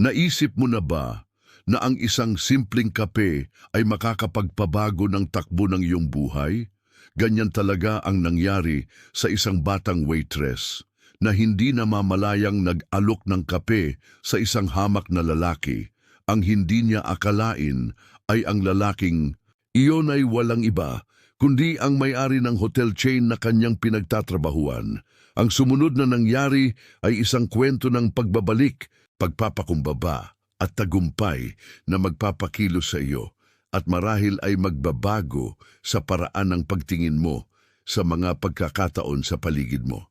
Naisip mo na ba na ang isang simpleng kape ay makakapagpabago ng takbo ng iyong buhay? Ganyan talaga ang nangyari sa isang batang waitress na hindi namamalayang nag-alok ng kape sa isang hamak na lalaki. Ang hindi niya akalain ay ang lalaking iyon ay walang iba kundi ang may-ari ng hotel chain na kanyang pinagtatrabahuan. Ang sumunod na nangyari ay isang kwento ng pagbabalik, pagpapakumbaba at tagumpay na magpapakilo sa iyo at marahil ay magbabago sa paraan ng pagtingin mo sa mga pagkakataon sa paligid mo.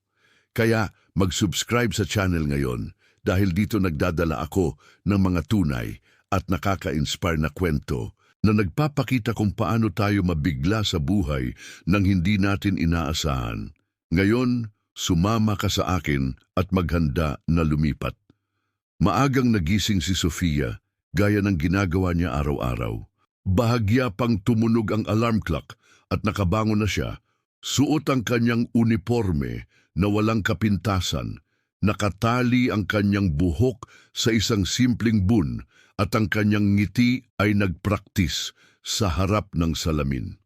Kaya mag-subscribe sa channel ngayon dahil dito nagdadala ako ng mga tunay at nakaka-inspire na kwento na nagpapakita kung paano tayo mabigla sa buhay nang hindi natin inaasahan. Ngayon, sumama ka sa akin at maghanda na lumipat. Maagang nagising si Sofia gaya ng ginagawa niya araw-araw. Bahagya pang tumunog ang alarm clock at nakabangon na siya. Suot ang kanyang uniforme na walang kapintasan. Nakatali ang kanyang buhok sa isang simpleng bun at ang kanyang ngiti ay nagpraktis sa harap ng salamin.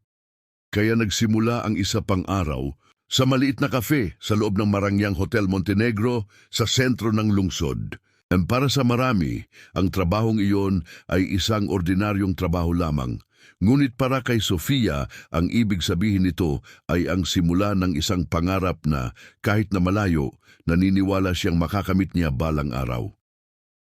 Kaya nagsimula ang isa pang araw sa maliit na kafe sa loob ng Marangyang Hotel Montenegro sa sentro ng lungsod. And para sa marami, ang trabahong iyon ay isang ordinaryong trabaho lamang. Ngunit para kay Sofia, ang ibig sabihin nito ay ang simula ng isang pangarap na kahit na malayo, naniniwala siyang makakamit niya balang araw.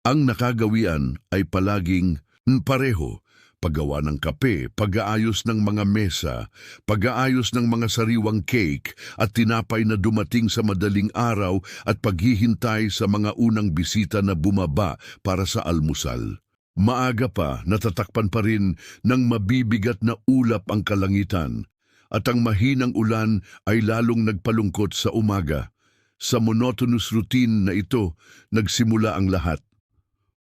Ang nakagawian ay palaging pareho, paggawa ng kape, pag-aayos ng mga mesa, pag-aayos ng mga sariwang cake at tinapay na dumating sa madaling araw at paghihintay sa mga unang bisita na bumaba para sa almusal. Maaga pa, natatakpan pa rin ng mabibigat na ulap ang kalangitan at ang mahinang ulan ay lalong nagpalungkot sa umaga. Sa monotonous routine na ito, nagsimula ang lahat.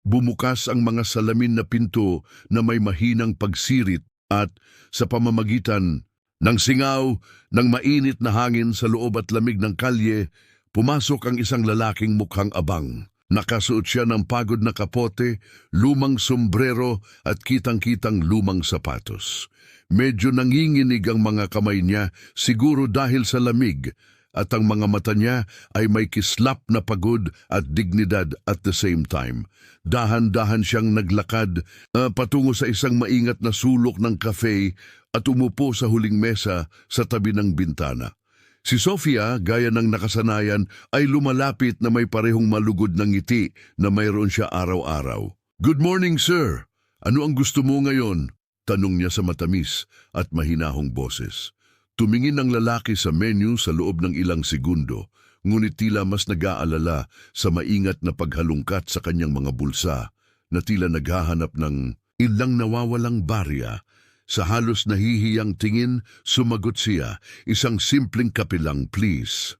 Bumukas ang mga salamin na pinto na may mahinang pagsirit at sa pamamagitan ng singaw ng mainit na hangin sa loob at lamig ng kalye, pumasok ang isang lalaking mukhang abang. Nakasuot siya ng pagod na kapote, lumang sombrero at kitang-kitang lumang sapatos. Medyo nanginginig ang mga kamay niya siguro dahil sa lamig at ang mga mata niya ay may kislap na pagod at dignidad at the same time. Dahan-dahan siyang naglakad uh, patungo sa isang maingat na sulok ng cafe at umupo sa huling mesa sa tabi ng bintana. Si Sofia, gaya ng nakasanayan, ay lumalapit na may parehong malugod ng ngiti na mayroon siya araw-araw. Good morning, sir! Ano ang gusto mo ngayon? Tanong niya sa matamis at mahinahong boses. Tumingin ang lalaki sa menu sa loob ng ilang segundo, ngunit tila mas nag-aalala sa maingat na paghalungkat sa kanyang mga bulsa, na tila naghahanap ng ilang nawawalang barya. Sa halos nahihiyang tingin, sumagot siya, isang simpleng kapilang please.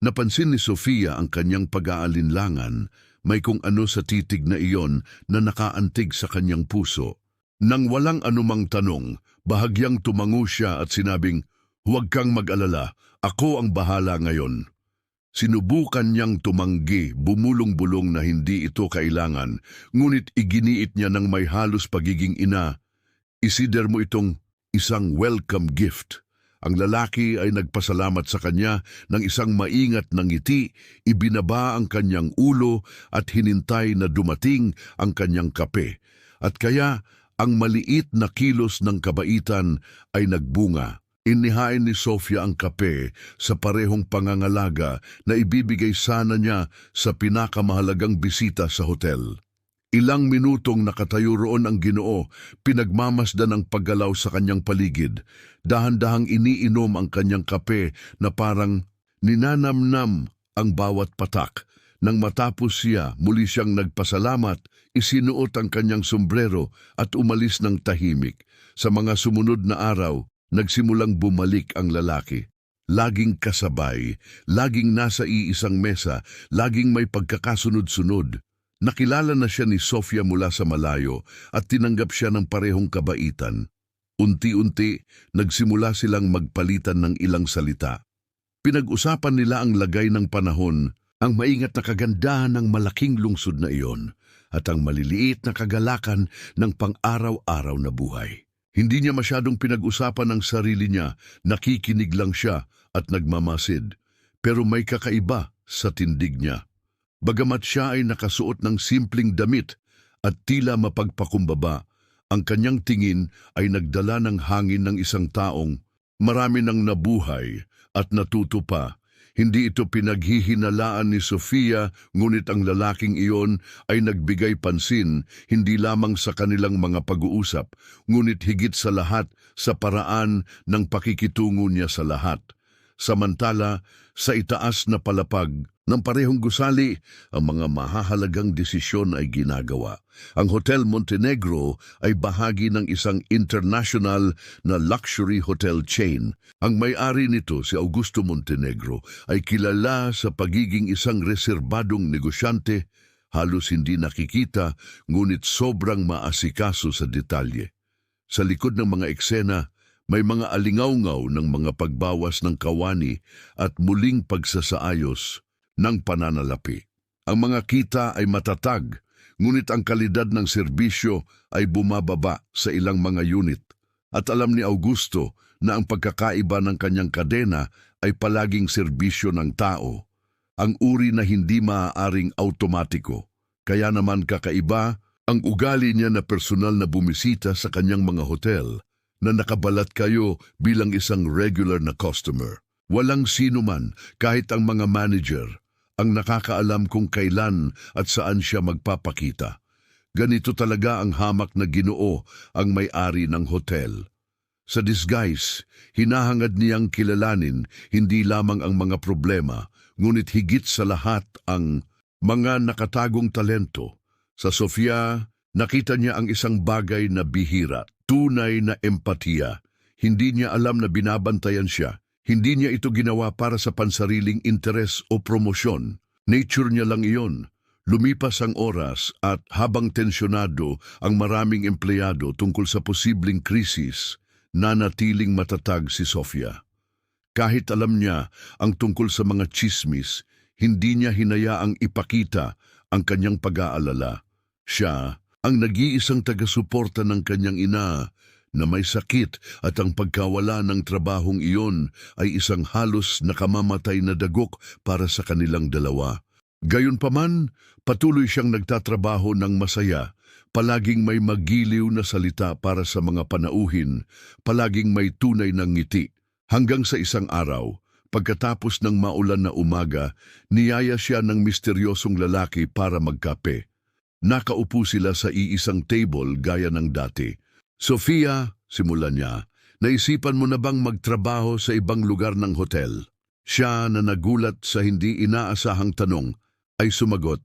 Napansin ni Sofia ang kanyang pag-aalinlangan, may kung ano sa titig na iyon na nakaantig sa kanyang puso. Nang walang anumang tanong, bahagyang tumango siya at sinabing, Huwag kang mag-alala, ako ang bahala ngayon. Sinubukan niyang tumanggi, bumulong-bulong na hindi ito kailangan, ngunit iginiit niya ng may halos pagiging ina. Isider mo itong isang welcome gift. Ang lalaki ay nagpasalamat sa kanya ng isang maingat na ngiti, ibinaba ang kanyang ulo at hinintay na dumating ang kanyang kape. At kaya ang maliit na kilos ng kabaitan ay nagbunga. Inihain ni Sofia ang kape sa parehong pangangalaga na ibibigay sana niya sa pinakamahalagang bisita sa hotel. Ilang minutong nakatayo roon ang ginoo, pinagmamasdan ang paggalaw sa kanyang paligid. Dahan-dahang iniinom ang kanyang kape na parang ninanamnam ang bawat patak. Nang matapos siya, muli siyang nagpasalamat, isinuot ang kanyang sombrero at umalis ng tahimik. Sa mga sumunod na araw, nagsimulang bumalik ang lalaki. Laging kasabay, laging nasa iisang mesa, laging may pagkakasunod-sunod. Nakilala na siya ni Sofia mula sa malayo at tinanggap siya ng parehong kabaitan. Unti-unti, nagsimula silang magpalitan ng ilang salita. Pinag-usapan nila ang lagay ng panahon, ang maingat na kagandahan ng malaking lungsod na iyon. at ang maliliit na kagalakan ng pang-araw-araw na buhay. Hindi niya masyadong pinag-usapan ang sarili niya, nakikinig lang siya at nagmamasid. Pero may kakaiba sa tindig niya. Bagamat siya ay nakasuot ng simpleng damit at tila mapagpakumbaba, ang kanyang tingin ay nagdala ng hangin ng isang taong marami nang nabuhay at natuto pa. Hindi ito pinaghihinalaan ni Sofia, ngunit ang lalaking iyon ay nagbigay pansin hindi lamang sa kanilang mga pag-uusap, ngunit higit sa lahat sa paraan ng pakikitungo niya sa lahat. Samantala, sa itaas na palapag ng parehong gusali, ang mga mahahalagang desisyon ay ginagawa. Ang Hotel Montenegro ay bahagi ng isang international na luxury hotel chain. Ang may-ari nito, si Augusto Montenegro, ay kilala sa pagiging isang reserbadong negosyante, halos hindi nakikita, ngunit sobrang maasikaso sa detalye. Sa likod ng mga eksena, may mga alingawngaw ng mga pagbawas ng kawani at muling pagsasaayos ng pananalapi. Ang mga kita ay matatag, ngunit ang kalidad ng serbisyo ay bumababa sa ilang mga unit. At alam ni Augusto na ang pagkakaiba ng kanyang kadena ay palaging serbisyo ng tao. Ang uri na hindi maaaring automatiko. Kaya naman kakaiba ang ugali niya na personal na bumisita sa kanyang mga hotel na nakabalat kayo bilang isang regular na customer. Walang sino man, kahit ang mga manager, ang nakakaalam kung kailan at saan siya magpapakita. Ganito talaga ang hamak na ginoo ang may-ari ng hotel. Sa disguise, hinahangad niyang kilalanin hindi lamang ang mga problema, ngunit higit sa lahat ang mga nakatagong talento. Sa Sofia, nakita niya ang isang bagay na bihira, tunay na empatiya. Hindi niya alam na binabantayan siya. Hindi niya ito ginawa para sa pansariling interes o promosyon. Nature niya lang iyon. Lumipas ang oras at habang tensyonado ang maraming empleyado tungkol sa posibleng krisis, nanatiling matatag si Sofia. Kahit alam niya ang tungkol sa mga chismis, hindi niya hinayaang ipakita ang kanyang pag-aalala. Siya ang nag-iisang taga-suporta ng kanyang ina na may sakit at ang pagkawala ng trabahong iyon ay isang halos nakamamatay na dagok para sa kanilang dalawa. Gayunpaman, patuloy siyang nagtatrabaho ng masaya, palaging may magiliw na salita para sa mga panauhin, palaging may tunay ng ngiti. Hanggang sa isang araw, pagkatapos ng maulan na umaga, niyaya siya ng misteryosong lalaki para magkape. Nakaupo sila sa iisang table gaya ng dati. Sofia, simulan niya, naisipan mo na bang magtrabaho sa ibang lugar ng hotel? Siya na nagulat sa hindi inaasahang tanong ay sumagot,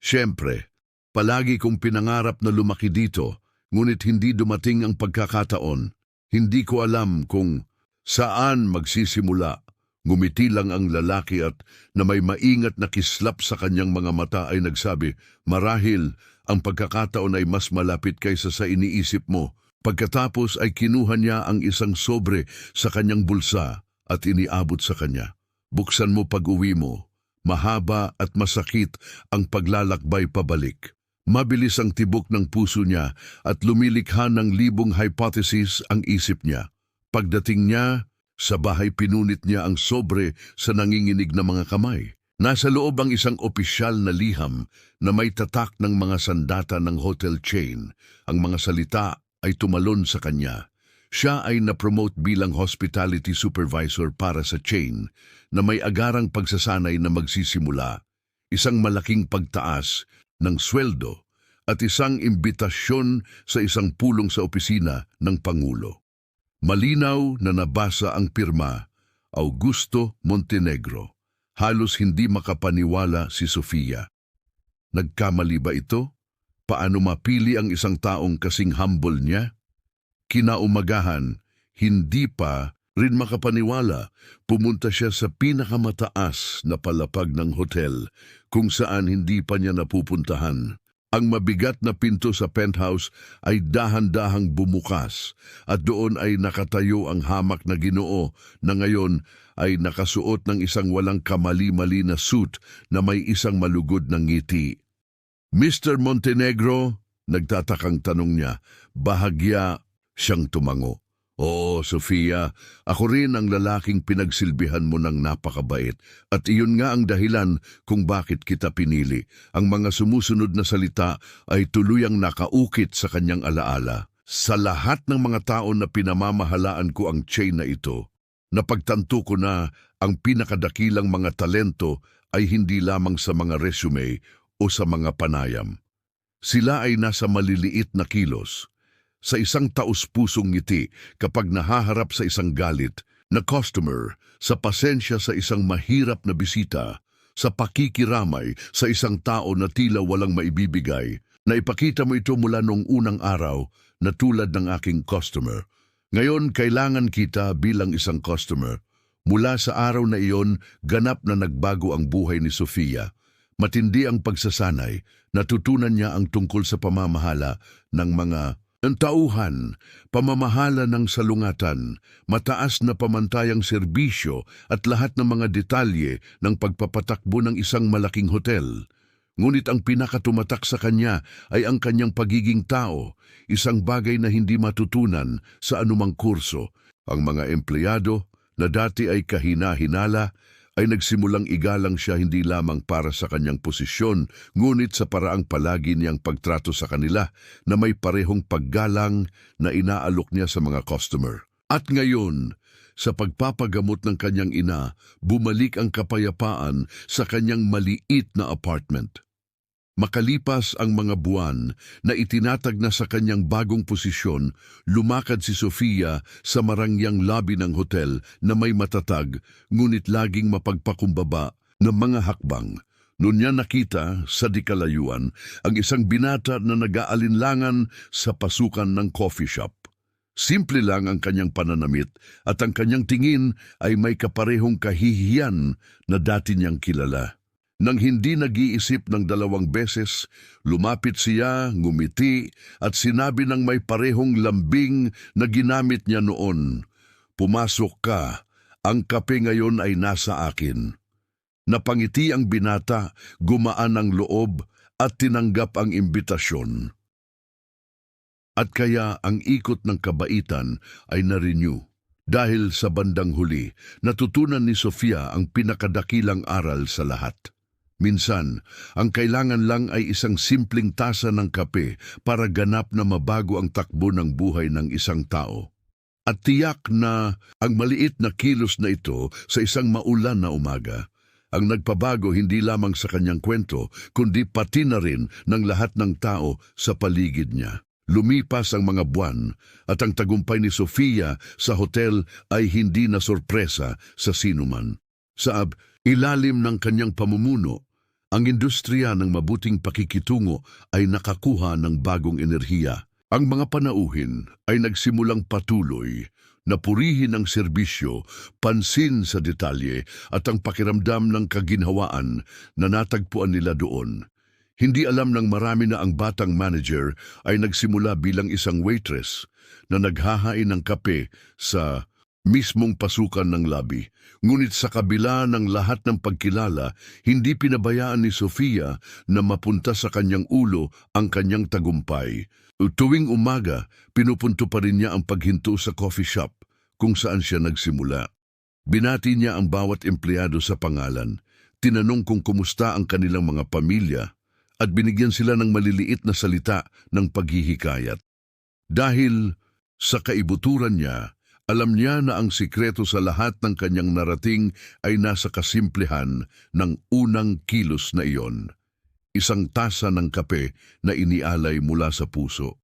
Siyempre, palagi kong pinangarap na lumaki dito, ngunit hindi dumating ang pagkakataon. Hindi ko alam kung saan magsisimula. Ngumiti lang ang lalaki at na may maingat na kislap sa kanyang mga mata ay nagsabi, Marahil, ang pagkakataon ay mas malapit kaysa sa iniisip mo. Pagkatapos ay kinuha niya ang isang sobre sa kanyang bulsa at iniabot sa kanya. Buksan mo pag-uwi mo. Mahaba at masakit ang paglalakbay pabalik. Mabilis ang tibok ng puso niya at lumilikha ng libong hypothesis ang isip niya. Pagdating niya, sa bahay pinunit niya ang sobre sa nanginginig na mga kamay. Nasa loob ang isang opisyal na liham na may tatak ng mga sandata ng hotel chain. Ang mga salita ay tumalon sa kanya. Siya ay na-promote bilang hospitality supervisor para sa chain na may agarang pagsasanay na magsisimula, isang malaking pagtaas ng sweldo at isang imbitasyon sa isang pulong sa opisina ng Pangulo. Malinaw na nabasa ang pirma, Augusto Montenegro. Halos hindi makapaniwala si Sofia. Nagkamali ba ito? Paano mapili ang isang taong kasing humble niya? Kinaumagahan, hindi pa rin makapaniwala, pumunta siya sa pinakamataas na palapag ng hotel kung saan hindi pa niya napupuntahan. Ang mabigat na pinto sa penthouse ay dahan-dahang bumukas at doon ay nakatayo ang hamak na ginoo na ngayon ay nakasuot ng isang walang kamali-mali na suit na may isang malugod na ngiti. Mr. Montenegro, nagtatakang tanong niya, bahagya siyang tumango. Oo, Sofia, ako rin ang lalaking pinagsilbihan mo ng napakabait at iyon nga ang dahilan kung bakit kita pinili. Ang mga sumusunod na salita ay tuluyang nakaukit sa kanyang alaala. Sa lahat ng mga tao na pinamamahalaan ko ang chain na ito, napagtanto ko na ang pinakadakilang mga talento ay hindi lamang sa mga resume o sa mga panayam. Sila ay nasa maliliit na kilos, sa isang taus-pusong ngiti kapag nahaharap sa isang galit na customer, sa pasensya sa isang mahirap na bisita, sa pakikiramay sa isang tao na tila walang maibibigay, na ipakita mo ito mula nung unang araw na tulad ng aking customer. Ngayon, kailangan kita bilang isang customer. Mula sa araw na iyon, ganap na nagbago ang buhay ni Sofia. Matindi ang pagsasanay, natutunan niya ang tungkol sa pamamahala ng mga ang tauhan, pamamahala ng salungatan, mataas na pamantayang serbisyo at lahat ng mga detalye ng pagpapatakbo ng isang malaking hotel. Ngunit ang pinakatumatak sa kanya ay ang kanyang pagiging tao, isang bagay na hindi matutunan sa anumang kurso. Ang mga empleyado na dati ay kahina-hinala ay nagsimulang igalang siya hindi lamang para sa kanyang posisyon, ngunit sa paraang palagi niyang pagtrato sa kanila na may parehong paggalang na inaalok niya sa mga customer. At ngayon, sa pagpapagamot ng kanyang ina, bumalik ang kapayapaan sa kanyang maliit na apartment. Makalipas ang mga buwan na itinatag na sa kanyang bagong posisyon, lumakad si Sofia sa marangyang lobby ng hotel na may matatag ngunit laging mapagpakumbaba ng mga hakbang. Noon niya nakita sa dikalayuan ang isang binata na nag-aalinlangan sa pasukan ng coffee shop. Simple lang ang kanyang pananamit at ang kanyang tingin ay may kaparehong kahihiyan na dati niyang kilala. Nang hindi nag-iisip ng dalawang beses, lumapit siya, ngumiti, at sinabi ng may parehong lambing na ginamit niya noon, Pumasok ka, ang kape ngayon ay nasa akin. Napangiti ang binata, gumaan ang loob, at tinanggap ang imbitasyon. At kaya ang ikot ng kabaitan ay na-renew. Dahil sa bandang huli, natutunan ni Sofia ang pinakadakilang aral sa lahat. Minsan, ang kailangan lang ay isang simpleng tasa ng kape para ganap na mabago ang takbo ng buhay ng isang tao. At tiyak na ang maliit na kilos na ito sa isang maulan na umaga, ang nagpabago hindi lamang sa kanyang kwento, kundi pati na rin ng lahat ng tao sa paligid niya. Lumipas ang mga buwan at ang tagumpay ni Sofia sa hotel ay hindi na sorpresa sa sinuman. Sa ab- ilalim ng kanyang pamumuno, ang industriya ng mabuting pakikitungo ay nakakuha ng bagong enerhiya. Ang mga panauhin ay nagsimulang patuloy na purihin ang serbisyo, pansin sa detalye at ang pakiramdam ng kaginhawaan na natagpuan nila doon. Hindi alam ng marami na ang batang manager ay nagsimula bilang isang waitress na naghahain ng kape sa mismong pasukan ng labi. Ngunit sa kabila ng lahat ng pagkilala, hindi pinabayaan ni Sofia na mapunta sa kanyang ulo ang kanyang tagumpay. Tuwing umaga, pinupunto pa rin niya ang paghinto sa coffee shop kung saan siya nagsimula. Binati niya ang bawat empleyado sa pangalan, tinanong kung kumusta ang kanilang mga pamilya, at binigyan sila ng maliliit na salita ng paghihikayat. Dahil sa kaibuturan niya, alam niya na ang sikreto sa lahat ng kanyang narating ay nasa kasimplihan ng unang kilos na iyon. Isang tasa ng kape na inialay mula sa puso.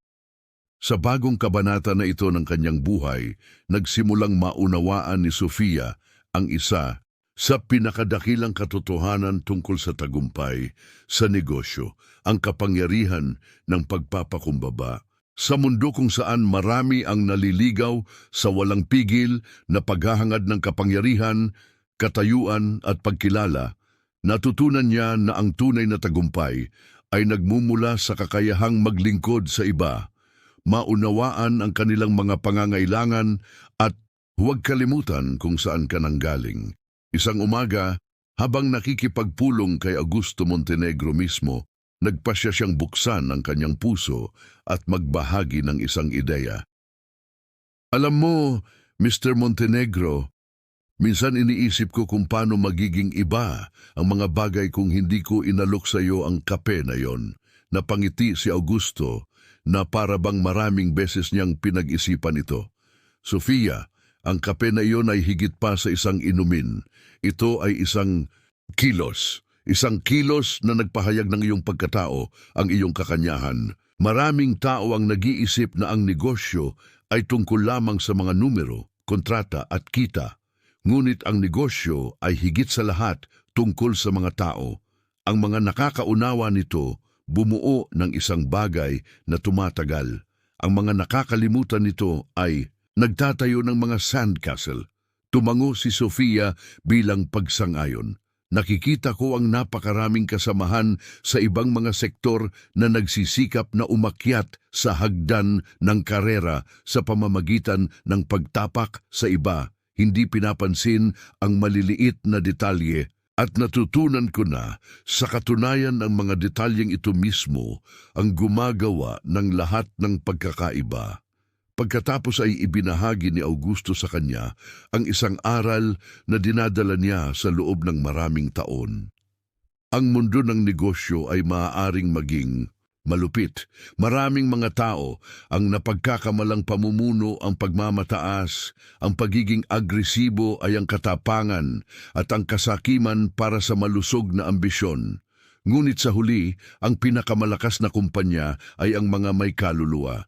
Sa bagong kabanata na ito ng kanyang buhay, nagsimulang maunawaan ni Sofia ang isa sa pinakadakilang katotohanan tungkol sa tagumpay sa negosyo, ang kapangyarihan ng pagpapakumbaba. Sa mundo kung saan marami ang naliligaw sa walang pigil na paghahangad ng kapangyarihan, katayuan at pagkilala, natutunan niya na ang tunay na tagumpay ay nagmumula sa kakayahang maglingkod sa iba, maunawaan ang kanilang mga pangangailangan at huwag kalimutan kung saan ka nanggaling. Isang umaga, habang nakikipagpulong kay Augusto Montenegro mismo, Nagpasya siyang buksan ang kanyang puso at magbahagi ng isang ideya. Alam mo, Mr. Montenegro, minsan iniisip ko kung paano magiging iba ang mga bagay kung hindi ko inalok sa iyo ang kape na yon. Napangiti si Augusto na para bang maraming beses niyang pinag-isipan ito. Sofia, ang kape na iyon ay higit pa sa isang inumin. Ito ay isang kilos. Isang kilos na nagpahayag ng iyong pagkatao, ang iyong kakanyahan. Maraming tao ang nag-iisip na ang negosyo ay tungkol lamang sa mga numero, kontrata at kita. Ngunit ang negosyo ay higit sa lahat tungkol sa mga tao. Ang mga nakakaunawa nito bumuo ng isang bagay na tumatagal. Ang mga nakakalimutan nito ay nagtatayo ng mga sandcastle. Tumango si Sofia bilang pagsangayon. Nakikita ko ang napakaraming kasamahan sa ibang mga sektor na nagsisikap na umakyat sa hagdan ng karera sa pamamagitan ng pagtapak sa iba, hindi pinapansin ang maliliit na detalye at natutunan ko na sa katunayan ng mga detalyeng ito mismo ang gumagawa ng lahat ng pagkakaiba. Pagkatapos ay ibinahagi ni Augusto sa kanya ang isang aral na dinadala niya sa loob ng maraming taon. Ang mundo ng negosyo ay maaaring maging malupit. Maraming mga tao ang napagkakamalang pamumuno ang pagmamataas, ang pagiging agresibo ay ang katapangan at ang kasakiman para sa malusog na ambisyon. Ngunit sa huli, ang pinakamalakas na kumpanya ay ang mga may kaluluwa.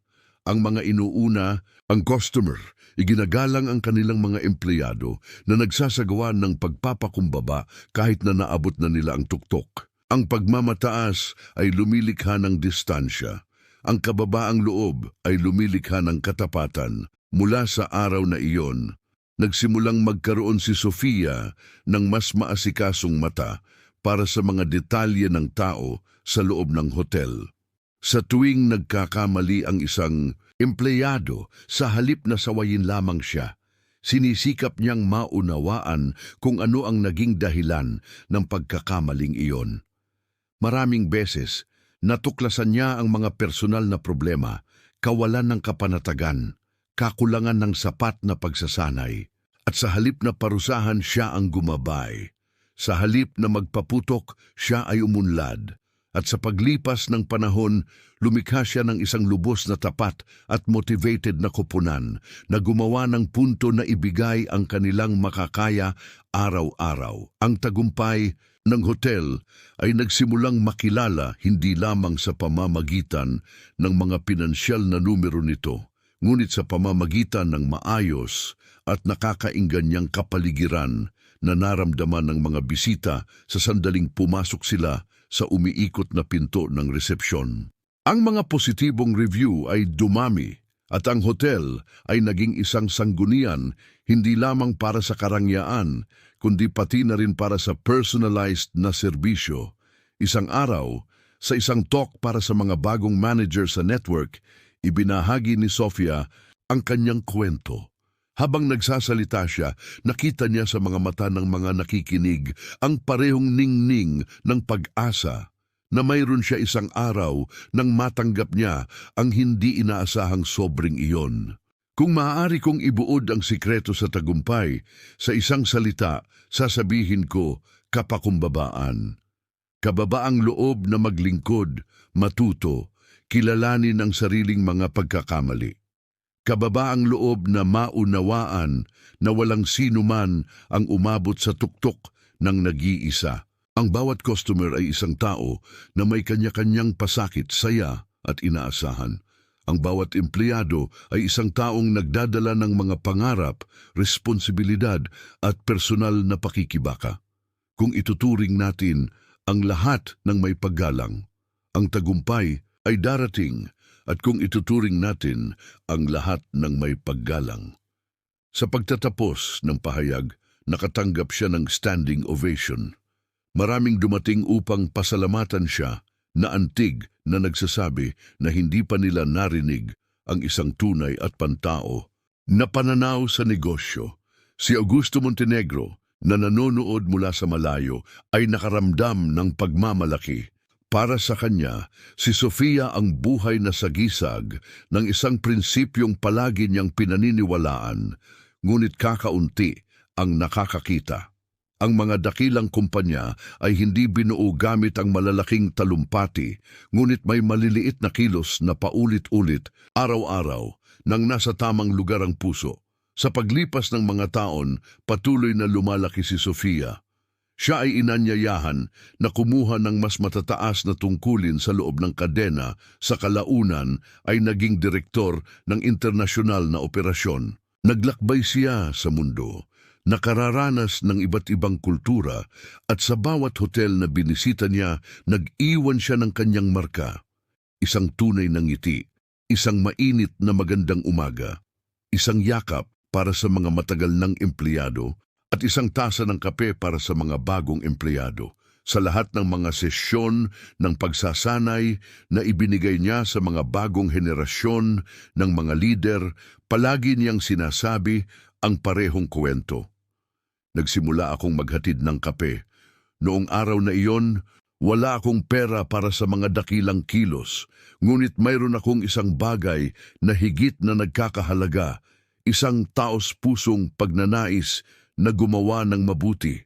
Ang mga inuuna, ang customer, iginagalang ang kanilang mga empleyado na nagsasagawa ng pagpapakumbaba kahit na naabot na nila ang tuktok. Ang pagmamataas ay lumilikha ng distansya. Ang kababaang loob ay lumilikha ng katapatan. Mula sa araw na iyon, nagsimulang magkaroon si Sofia ng mas maasikasong mata para sa mga detalye ng tao sa loob ng hotel. Sa tuwing nagkakamali ang isang empleyado sa halip na sawayin lamang siya, sinisikap niyang maunawaan kung ano ang naging dahilan ng pagkakamaling iyon. Maraming beses, natuklasan niya ang mga personal na problema, kawalan ng kapanatagan, kakulangan ng sapat na pagsasanay, at sa halip na parusahan siya ang gumabay. Sa halip na magpaputok, siya ay umunlad. At sa paglipas ng panahon, lumikha siya ng isang lubos na tapat at motivated na kupunan na gumawa ng punto na ibigay ang kanilang makakaya araw-araw. Ang tagumpay ng hotel ay nagsimulang makilala hindi lamang sa pamamagitan ng mga pinansyal na numero nito, ngunit sa pamamagitan ng maayos at nakakainganyang kapaligiran na naramdaman ng mga bisita sa sandaling pumasok sila sa umiikot na pinto ng resepsyon. Ang mga positibong review ay dumami at ang hotel ay naging isang sanggunian hindi lamang para sa karangyaan, kundi pati na rin para sa personalized na serbisyo. Isang araw, sa isang talk para sa mga bagong manager sa network, ibinahagi ni Sofia ang kanyang kwento. Habang nagsasalita siya, nakita niya sa mga mata ng mga nakikinig ang parehong ningning ng pag-asa na mayroon siya isang araw nang matanggap niya ang hindi inaasahang sobring iyon. Kung maaari kong ibuod ang sikreto sa tagumpay, sa isang salita, sasabihin ko, kapakumbabaan. Kababaang loob na maglingkod, matuto, kilalanin ang sariling mga pagkakamali kababaang loob na maunawaan na walang sino man ang umabot sa tuktok ng nag-iisa. Ang bawat customer ay isang tao na may kanya-kanyang pasakit, saya at inaasahan. Ang bawat empleyado ay isang taong nagdadala ng mga pangarap, responsibilidad at personal na pakikibaka. Kung ituturing natin ang lahat ng may paggalang, ang tagumpay ay darating at kung ituturing natin ang lahat ng may paggalang. Sa pagtatapos ng pahayag, nakatanggap siya ng standing ovation. Maraming dumating upang pasalamatan siya na antig na nagsasabi na hindi pa nila narinig ang isang tunay at pantao na pananaw sa negosyo. Si Augusto Montenegro na nanonood mula sa malayo ay nakaramdam ng pagmamalaki Para sa kanya, si Sofia ang buhay na sagisag ng isang prinsipyong palagi niyang pinaniniwalaan, ngunit kakaunti ang nakakakita. Ang mga dakilang kumpanya ay hindi binuo gamit ang malalaking talumpati, ngunit may maliliit na kilos na paulit-ulit, araw-araw, nang nasa tamang lugar ang puso. Sa paglipas ng mga taon, patuloy na lumalaki si Sofia. Siya ay inanyayahan na kumuha ng mas matataas na tungkulin sa loob ng kadena sa kalaunan ay naging direktor ng internasyonal na operasyon. Naglakbay siya sa mundo, nakararanas ng iba't ibang kultura at sa bawat hotel na binisita niya, nag-iwan siya ng kanyang marka. Isang tunay na ngiti, isang mainit na magandang umaga, isang yakap para sa mga matagal ng empleyado at isang tasa ng kape para sa mga bagong empleyado. Sa lahat ng mga sesyon ng pagsasanay na ibinigay niya sa mga bagong henerasyon ng mga lider, palagi niyang sinasabi ang parehong kwento. Nagsimula akong maghatid ng kape. Noong araw na iyon, wala akong pera para sa mga dakilang kilos, ngunit mayroon akong isang bagay na higit na nagkakahalaga, isang taos pusong pagnanais na gumawa ng mabuti.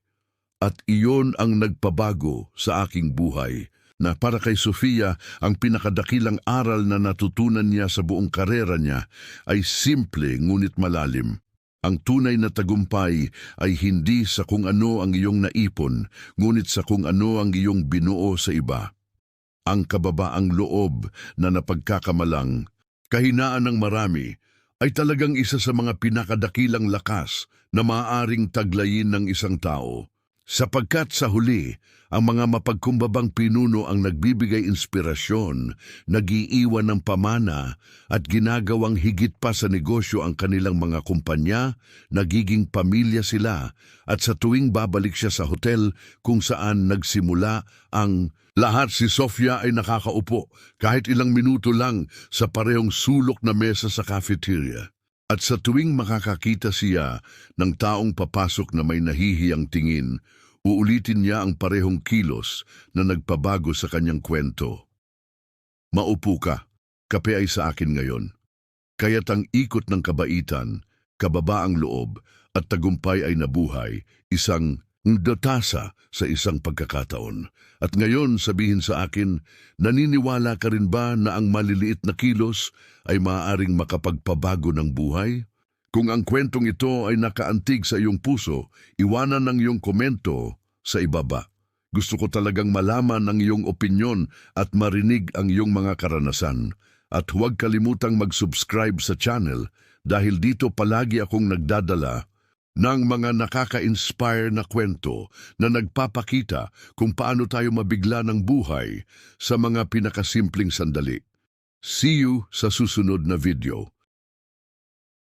At iyon ang nagpabago sa aking buhay, na para kay Sofia ang pinakadakilang aral na natutunan niya sa buong karera niya ay simple ngunit malalim. Ang tunay na tagumpay ay hindi sa kung ano ang iyong naipon, ngunit sa kung ano ang iyong binuo sa iba. Ang kababaang loob na napagkakamalang, kahinaan ng marami, ay talagang isa sa mga pinakadakilang lakas na maaaring taglayin ng isang tao. Sapagkat sa huli, ang mga mapagkumbabang pinuno ang nagbibigay inspirasyon, nagiiwan ng pamana at ginagawang higit pa sa negosyo ang kanilang mga kumpanya, nagiging pamilya sila at sa tuwing babalik siya sa hotel kung saan nagsimula ang lahat si Sofia ay nakakaupo kahit ilang minuto lang sa parehong sulok na mesa sa cafeteria. At sa tuwing makakakita siya ng taong papasok na may nahihiyang tingin, uulitin niya ang parehong kilos na nagpabago sa kanyang kwento. Maupo ka, kape ay sa akin ngayon. Kaya't ang ikot ng kabaitan, kababaang loob at tagumpay ay nabuhay, isang datasa sa isang pagkakataon. At ngayon sabihin sa akin, naniniwala ka rin ba na ang maliliit na kilos ay maaaring makapagpabago ng buhay? Kung ang kwentong ito ay nakaantig sa iyong puso, iwanan ang iyong komento sa ibaba. Gusto ko talagang malaman ang iyong opinyon at marinig ang iyong mga karanasan. At huwag kalimutang mag-subscribe sa channel dahil dito palagi akong nagdadala ng mga nakaka-inspire na kwento na nagpapakita kung paano tayo mabigla ng buhay sa mga pinakasimpleng sandali. See you sa susunod na video.